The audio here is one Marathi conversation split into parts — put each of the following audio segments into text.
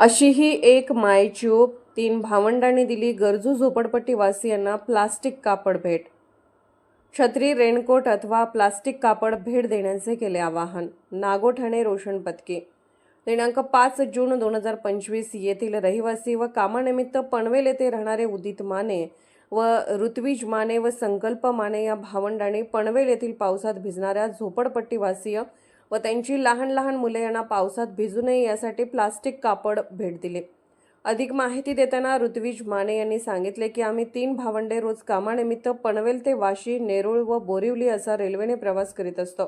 अशी ही एक मायच्यूब तीन भावंडांनी दिली गरजू झोपडपट्टीवासियांना प्लास्टिक कापड भेट. छत्री रेनकोट अथवा प्लास्टिक कापड भेट देण्याचे केले आवाहन. नागोठाणे रोशन पत्के. दिनांक पाच जून दोन हजार पंचवीस येथील रहिवासी व कामानिमित्त पनवेल येथे राहणारे उदित माने व ऋत्विज माने व संकल्प माने या भावंडांनी पनवेल येथील पावसात भिजणाऱ्या झोपडपट्टीवासीय व त्यांची लहान लहान मुले यांना पावसात भिजू नये यासाठी प्लास्टिक कापड भेट दिले. अधिक माहिती देताना ऋत्विज माने यांनी सांगितले की आम्ही तीन भावंडे रोज कामानिमित्त पनवेल ते वाशी नेरूळ व बोरिवली असा रेल्वेने प्रवास करीत असतो.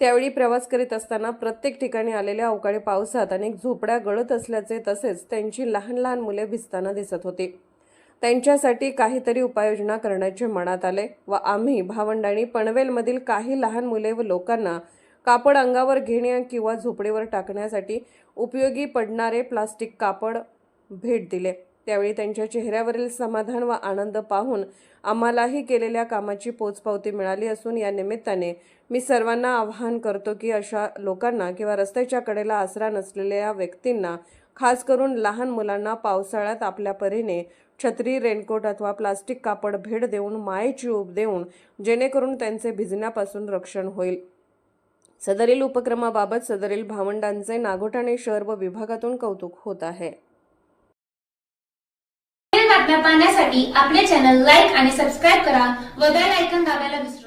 त्यावेळी प्रवास करीत असताना प्रत्येक ठिकाणी आलेल्या अवकाळी पावसात अनेक झोपड्या गळत असल्याचे तसेच त्यांची लहान लहान मुले भिजताना दिसत होती. त्यांच्यासाठी काहीतरी उपाययोजना करण्याचे मनात आले व आम्ही भावंडांनी पनवेलमधील काही लहान मुले व लोकांना कापड अंगावर घेणे किंवा झोपडीवर टाकण्यासाठी उपयोगी पडणारे प्लास्टिक कापड भेट दिले. त्यावेळी त्यांच्या चेहऱ्यावरील समाधान व आनंद पाहून आम्हालाही केलेल्या कामाची पोचपावती मिळाली असून या निमित्ताने मी सर्वांना आवाहन करतो की अशा लोकांना किंवा रस्त्याच्या कडेला आसरा नसलेल्या व्यक्तींना खास करून लहान मुलांना पावसाळ्यात आपल्या परीने छत्री रेनकोट अथवा प्लास्टिक कापड भेट देऊन मायेची ऊब देऊन जेणेकरून त्यांचे भिजण्यापासून रक्षण होईल. सदरील उपक्रमाबाबत सदरील भावंडांचे नागोठाणे शहर व विभागातून कौतुक होत आहे. बातम्या पाहण्यासाठी आपले चॅनल लाईक आणि सबस्क्राईब करा व बेल आयकॉन दाबायला विसरू